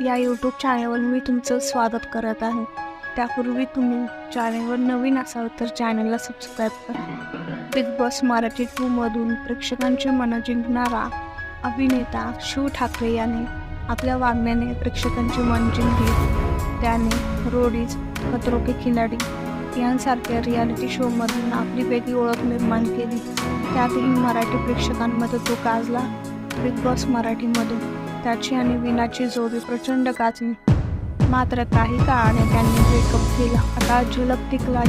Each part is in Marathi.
या यूट्यूब चॅनलवर मी तुमचं स्वागत करत आहे. त्यापूर्वी तुम्ही चॅनलवर नवीन असाल तर चॅनलला सबस्क्राईब करा. बिग बॉस मराठी टूमधून प्रेक्षकांचे मन जिंकणारा अभिनेता शिव ठाकरे याने आपल्या वागण्याने प्रेक्षकांचे मन जिंकले. त्याने रोडीज खतरो के खिलाडी यांसारख्या रियालिटी शोमधून आपली वेगळी ओळख निर्माण केली. त्यातही मराठी प्रेक्षकांमध्ये तो गाजला. बिग बॉस मराठीमधून त्याची आणि विनाची जोडी प्रचंड गाजली. मात्र काही काळाने त्यांनी ब्रेकअप केला. आता झलक टिकला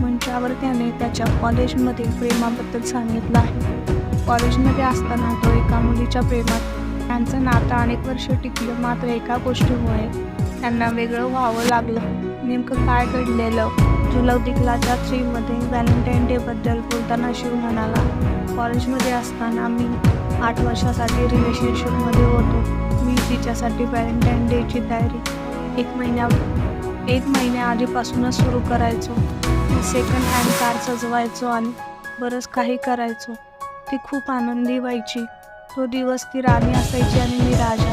मंचावर त्याने त्याच्या कॉलेजमधील प्रेमाबद्दल सांगितलं आहे. कॉलेजमध्ये असताना तो एका मुलीच्या प्रेमात त्यांचं नातं अनेक वर्ष टिकलं. मात्र एका गोष्टीमुळे त्यांना वेगळं व्हावं लागलं. नेमकं काय घडलेलं? झुलक दिकलाच्या थ्रीमध्ये व्हॅलेंटाईन डेबद्दल बोलताना शिव म्हणाला कॉलेजमध्ये असताना मी आठ वर्षासाठी रिलेशनशिपमध्ये होतो. मी तिच्यासाठी व्हॅलेंटाईन डेची तयारी एक महिन्या एक महिन्याआधीपासूनच सुरू करायचो. मी सेकंड हँड कार सजवायचो आणि बरंच काही करायचो. ती खूप आनंदी व्हायची. तो दिवस ती राणी असायची आणि मी राजा.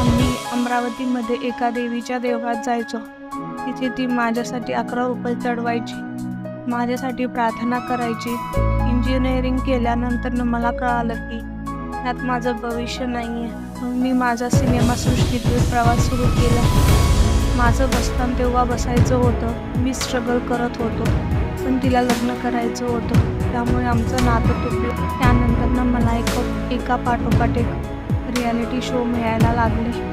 आम्ही अमरावतीमध्ये एका देवीच्या देवळात जायचो. तिथे ती माझ्यासाठी अकरा रुपये चढवायची. माझ्यासाठी प्रार्थना करायची. इंजिनिअरिंग केल्यानंतर मला कळालं की यात माझं भविष्य नाही आहे मग मी माझा सिनेमासृष्टीतील प्रवास सुरू केला. माझं बसताना तेव्हा बसायचं होतं. मी स्ट्रगल करत होतो पण तिला लग्न करायचं होतं. त्यामुळे आमचं नातं तुटलं. त्यानंतर मला एक एका पाठोपाठ एक रियालिटी शो मिळायला लागले.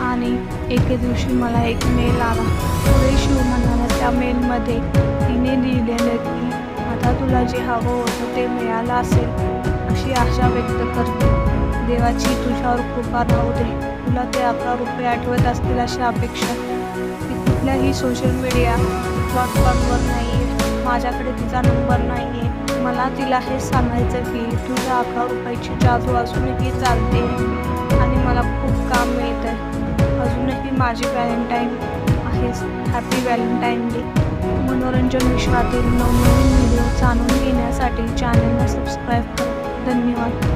आणि एके दिवशी मला एक मेल आला. पुढे शिव म्हणाला त्या मेलमध्ये तिने लिहिलेलं की आता तुला जे हवं होतं ते मिळालं असेल. अशी आशा व्यक्त करते. देवाची तुझ्यावर कृपा राहू दे तुला ते अकरा रुपये आठवत असतील अशी अपेक्षा. ती कुठल्याही सोशल मीडिया प्लॅटफॉर्मवर नाही आहे माझ्याकडे तिचा नंबर नाही आहे मला तिला हे सांगायचं की तुझ्या अकरा रुपयाची जादू अजूनही चालते. आणि मला खूप काम मिळत आहे अजूनही माझी व्हॅलेंटाईन आहेच. हॅपी व्हॅलेंटाईन डे मनोरंजन विश्वातील नवनवीन व्हिडिओ जाणून घेण्यासाठी चॅनलला सबस्क्राईब धन्यवाद.